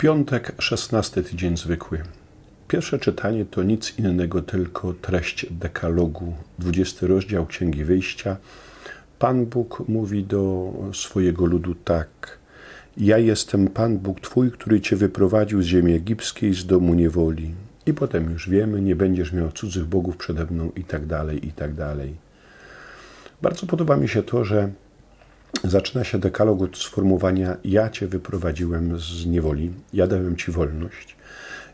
Piątek, 16 tydzień zwykły. Pierwsze czytanie to nic innego, tylko treść dekalogu, 20 rozdział Księgi Wyjścia. Pan Bóg mówi do swojego ludu tak. Ja jestem Pan Bóg Twój, który Cię wyprowadził z ziemi egipskiej, z domu niewoli. I potem już wiemy, nie będziesz miał cudzych bogów przede mną i tak dalej, i tak dalej. Bardzo podoba mi się to, że zaczyna się dekalog od sformułowania Ja Cię wyprowadziłem z niewoli, ja dałem Ci wolność.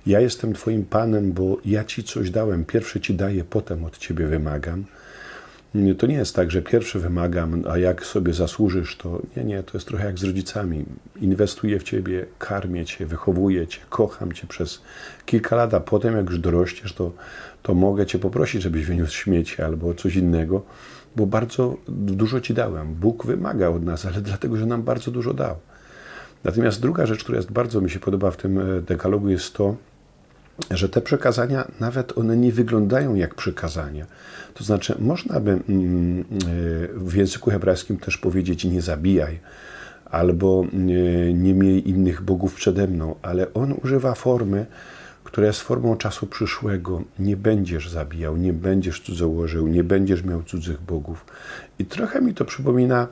Ja jestem Twoim Panem, bo ja Ci coś dałem. Pierwszy Ci daję, potem od Ciebie wymagam. To nie jest tak, że pierwszy wymagam, a jak sobie zasłużysz, to nie, nie, to jest trochę jak z rodzicami. Inwestuję w Ciebie, karmię Cię, wychowuję Cię, kocham Cię przez kilka lat, a potem jak już dorośniesz, to, to mogę Cię poprosić, żebyś wyniósł śmieci albo coś innego, bo bardzo dużo Ci dałem. Bóg wymaga od nas, ale dlatego, że nam bardzo dużo dał. Natomiast druga rzecz, która jest bardzo mi się podoba w tym e, dekalogu, jest to, że te przekazania, nawet one nie wyglądają jak przekazania. To znaczy, można by mm, e, w języku hebrajskim też powiedzieć nie zabijaj, albo e, nie miej innych bogów przede mną, ale on używa formy, która jest formą czasu przyszłego. Nie będziesz zabijał, nie będziesz cudzołożył, nie będziesz miał cudzych bogów. I trochę mi to przypomina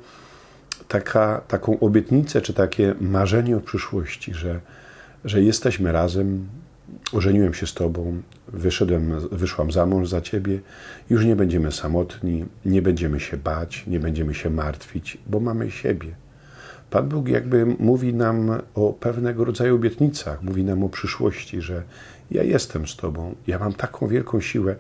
taka, taką obietnicę, czy takie marzenie o przyszłości, że, że jesteśmy razem, ożeniłem się z Tobą, wyszedłem, wyszłam za mąż za Ciebie, już nie będziemy samotni, nie będziemy się bać, nie będziemy się martwić, bo mamy siebie. Pan Bóg jakby mówi nam o pewnego rodzaju obietnicach, mówi nam o przyszłości, że ja jestem z Tobą, ja mam taką wielką siłę,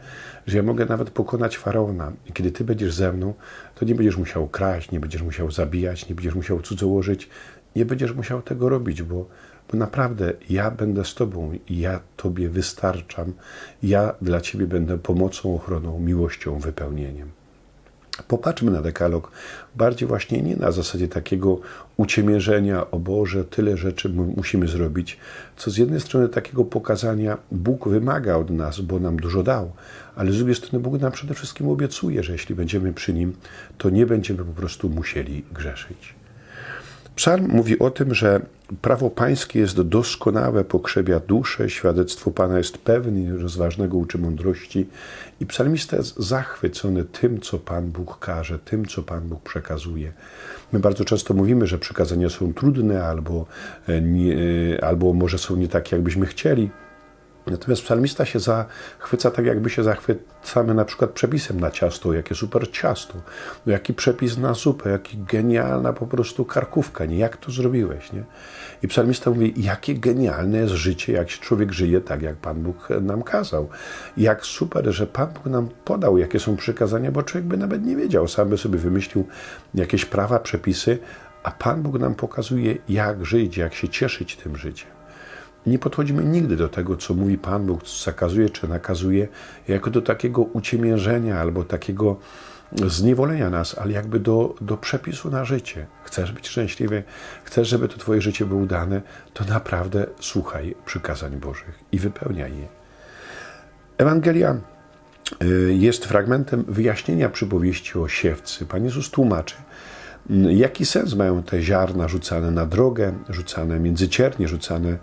że ja mogę nawet pokonać faraona. I kiedy Ty będziesz ze mną, to nie będziesz musiał kraść, nie będziesz musiał zabijać, nie będziesz musiał cudzołożyć, nie będziesz musiał tego robić, bo, bo naprawdę ja będę z Tobą ja Tobie wystarczam. Ja dla Ciebie będę pomocą, ochroną, miłością, wypełnieniem. Popatrzmy na dekalog bardziej właśnie nie na zasadzie takiego uciemierzenia, o Boże, tyle rzeczy musimy zrobić, co z jednej strony takiego pokazania Bóg wymaga od nas, bo nam dużo dał, ale z drugiej strony Bóg nam przede wszystkim obiecuje, że jeśli będziemy przy Nim, to nie będziemy po prostu musieli grzeszyć. Psalm mówi o tym, że prawo pańskie jest doskonałe, pokrzebia duszę, świadectwo Pana jest pewne rozważnego uczy mądrości. I psalmista jest zachwycony tym, co Pan Bóg każe, tym, co Pan Bóg przekazuje. My bardzo często mówimy, że przekazania są trudne albo, nie, e, albo może są nie takie, jakbyśmy chcieli. Natomiast psalmista się zachwyca tak, jakby się zachwycamy na przykład przepisem na ciasto, jakie super ciasto, no jaki przepis na zupę, jaki genialna po prostu karkówka, nie? Jak to zrobiłeś, nie? I psalmista mówi, jakie genialne jest życie, jak człowiek żyje tak, jak Pan Bóg nam kazał. Jak super, że Pan Bóg nam podał, jakie są przykazania, bo człowiek by nawet nie wiedział, sam by sobie wymyślił jakieś prawa, przepisy, a Pan Bóg nam pokazuje, jak żyć, jak się cieszyć tym życiem. Nie podchodzimy nigdy do tego, co mówi Pan Bóg, co zakazuje czy nakazuje, jako do takiego uciemiężenia albo takiego zniewolenia nas, ale jakby do, do przepisu na życie. Chcesz być szczęśliwy, chcesz, żeby to Twoje życie było udane, to naprawdę słuchaj przykazań Bożych i wypełniaj je. Ewangelia y, jest fragmentem wyjaśnienia przypowieści o siewcy. Pan Jezus tłumaczy, jaki sens mają te ziarna rzucane na drogę, rzucane między ciernie, rzucane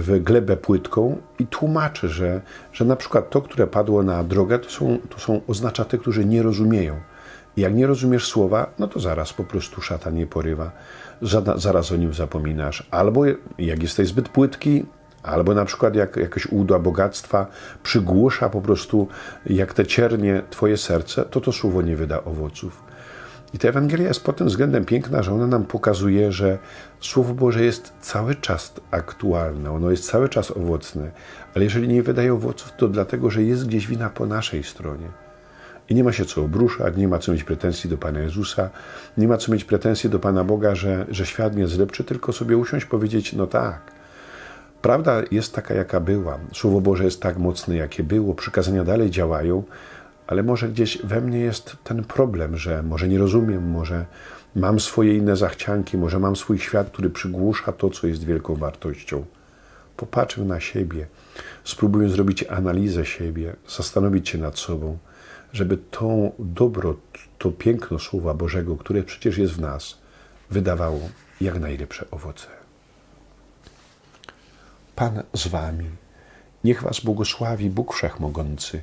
w glebę płytką i tłumaczy, że, że na przykład to, które padło na drogę, to są, to są oznacza tych, którzy nie rozumieją. Jak nie rozumiesz słowa, no to zaraz po prostu szata nie porywa, zaraz o nim zapominasz. Albo jak jesteś zbyt płytki, albo na przykład jak jakieś udła bogactwa przygłusza po prostu jak te ciernie twoje serce, to to słowo nie wyda owoców. I ta Ewangelia jest pod tym względem piękna, że ona nam pokazuje, że Słowo Boże jest cały czas aktualne, ono jest cały czas owocne, ale jeżeli nie wydaje owoców, to dlatego, że jest gdzieś wina po naszej stronie. I nie ma się co obruszać, nie ma co mieć pretensji do Pana Jezusa, nie ma co mieć pretensji do Pana Boga, że, że świat nie jest lepszy, tylko sobie usiąść, powiedzieć, no tak, prawda jest taka, jaka była, Słowo Boże jest tak mocne, jakie było, przykazania dalej działają, ale może gdzieś we mnie jest ten problem, że może nie rozumiem, może mam swoje inne zachcianki, może mam swój świat, który przygłusza to, co jest wielką wartością. Popatrzmy na siebie, spróbuję zrobić analizę siebie, zastanowić się nad sobą, żeby to dobro, to piękno Słowa Bożego, które przecież jest w nas, wydawało jak najlepsze owoce. Pan z wami. Niech was błogosławi Bóg Wszechmogący,